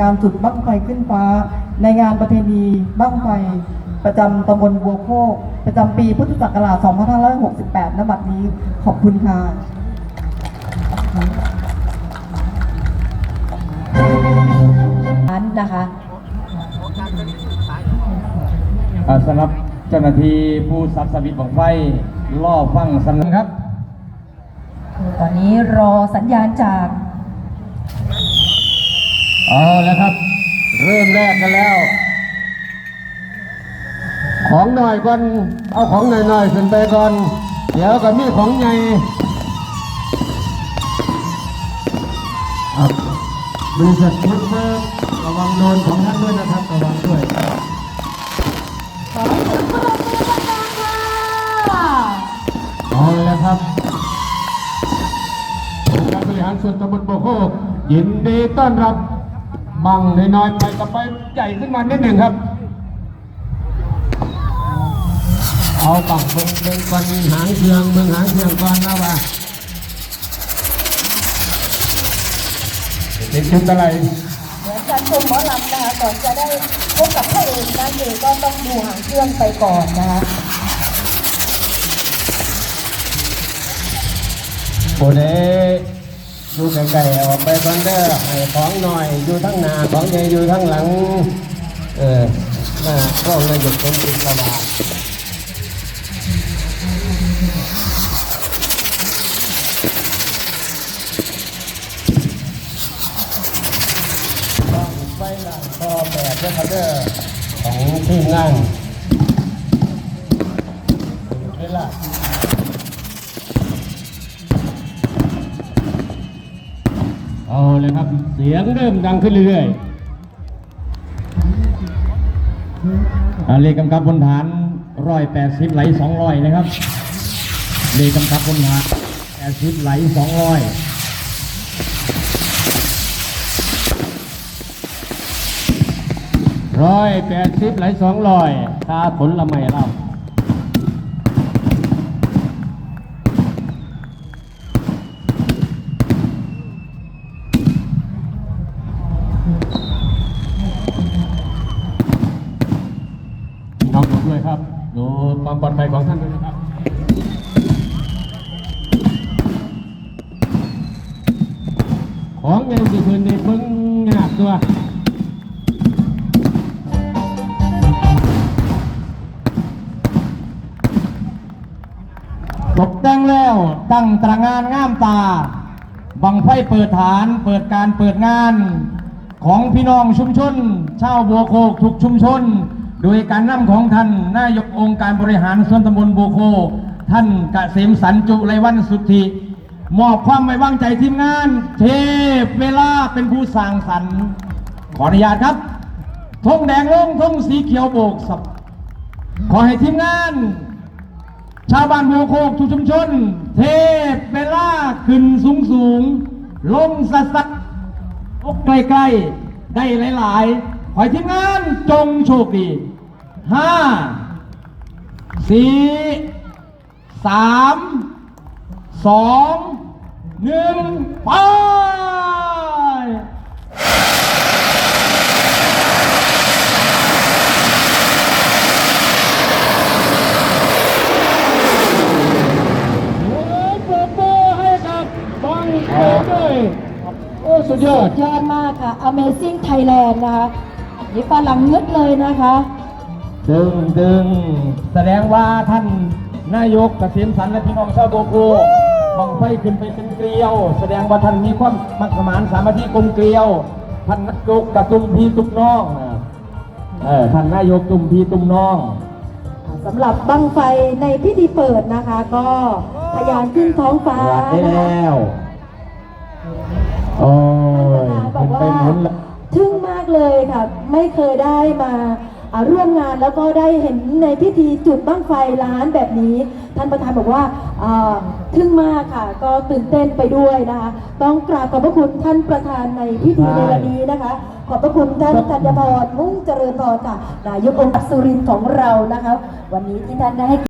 การจุดบั้งไฟขึ้นฟ้า ในงานประเพณีบั้งไฟประจำตำบลบัวโคก ประจำปีพุทธศักราช 2568 ณ บัดนี้ขอบคุณค่ะ นั้นนะคะอ่าสำหรับเจ้าหน้าที่ผู้สับสวิตบังไฟล่อฟังสัญญาณครับ ตอนนี้รอสัญญาณจาก เอาแล้วครับ เริ่มแรกกันแล้ว ของหน่อยก่อนเอาของหน่อยๆขึ้นไปก่อน เดี๋ยวก็มีของใหญ่บริษัทพุทธเบิกระวังโดนของท่านด้วยนะครับระวังด้วยขอให้คุณผู้ชมทุกท่าค่ะเอาแล้วครับการบริหารส่วนตำบลโบโคกยินดีต้อนรับ บังน้อยๆไปต่อไปใหญ่ขึ้นมานิดหนึ่งครับ เอาบังเบิ่งเบิ่งก่อนหางเชืองเบิ่งหางเชืองก่อนนะว่าเป็นชุดอะไรเหมือนการชมหมอลำนะคะก่อนจะได้พบกับพระเอกนางเอกก็ต้องดูหางเครื่องไปก่อนนะคะผู้ใด อยู่ไกลๆออกไปก่อนเด้อให้ของหน่อยอยู่ทั้งหน้าของใหญ่อยู่ทั้งหลัง เออหน้าก็นายกคนติดระบาดต้องไปหลังคอแปดเด้อครับเด้อของทีมงาน เลยครับ เสียงเริ่มดังขึ้นเรื่อยๆเลขกำกับบนฐานร้อยแปดสิบไหลสองร้อยนะครับเลขกำกับบนฐานแปดสิบไหลสองร้อยร้อยแปดสิบไหลสองร้อยค่าผลละไม่เล่า น้อง ด้วยครับ ดูความปลอดภัยของท่านด้วยนะครับของเงินสี่คืนในเพิ่งหนักตัวตกแต่งแล้วตั้งตระงานงามตา บังไฟเปิดฐานเปิดการเปิดงาน ของพี่น้องชุมชน ชาวบัวโคกทุกชุมชน โดยการนำของท่านนายกองค์การบริหารส่วนตำบลบัวโค ท่านกเกษมสันจุไรวันสุทธิมอบความไว้วางใจทีมงาน เทพเวลาเป็นผู้สร้างสรรค์ขออนุญาตครับธงแดงลงธงสีเขียวโบกสับขอให้ทีมงาน ชาวบ้านบัวโคกทุกชุมชน เทพเวลาขึ้นสูงสูงลงสัสสัสอกใกล้ๆ ได้หลายๆ ขอให้ทีมงานจงโชคดี ห้าสี่สามสองหนึ่งไปโอ้ยปรบมือให้กับบังเกิดด้วยโอ้สุดยอด ยอดมากค่ะ Amazing Thailand นะคะนี่ฝรั่งงึดเลยนะคะ ดึงดึงแสดงว่าท่านนายกเกษมสันต์และพี่น้องชาวโบโกบังไฟขึ้นไปเป็นเกลียว แสดงว่าท่านมีความมักสมานสามัคคีกลมเกลียวท่านนายกกับตุ่มพี่ตุ่มน้องนะเออท่านนายกตุ่มพี่ตุ่มน้องสำหรับบังไฟในพิธีเปิดนะคะ ก็ทะยานขึ้นท้องฟ้ารับได้นะคะแล้วโอ้ยบขึ้อนกไปว่าหมุนละทึ่งมากเลยค่ะ ไม่เคยได้มาอ่า ร่วมงานแล้วก็ได้เห็นในพิธีจุดบ้างไฟล้านแบบนี้ ท่านประธานบอกว่าทึ่งมากค่ะ ก็ตื่นเต้นไปด้วยนะคะ ต้องกราบขอบพระคุณท่านประธานในพิธีในวันนี้นะคะ ขอบพระคุณท่านธัญพรมุ่งเจริญพรค่ะนายกองค์สุรินทร์ของเรานะคะ วันนี้ที่ท่านได้ให้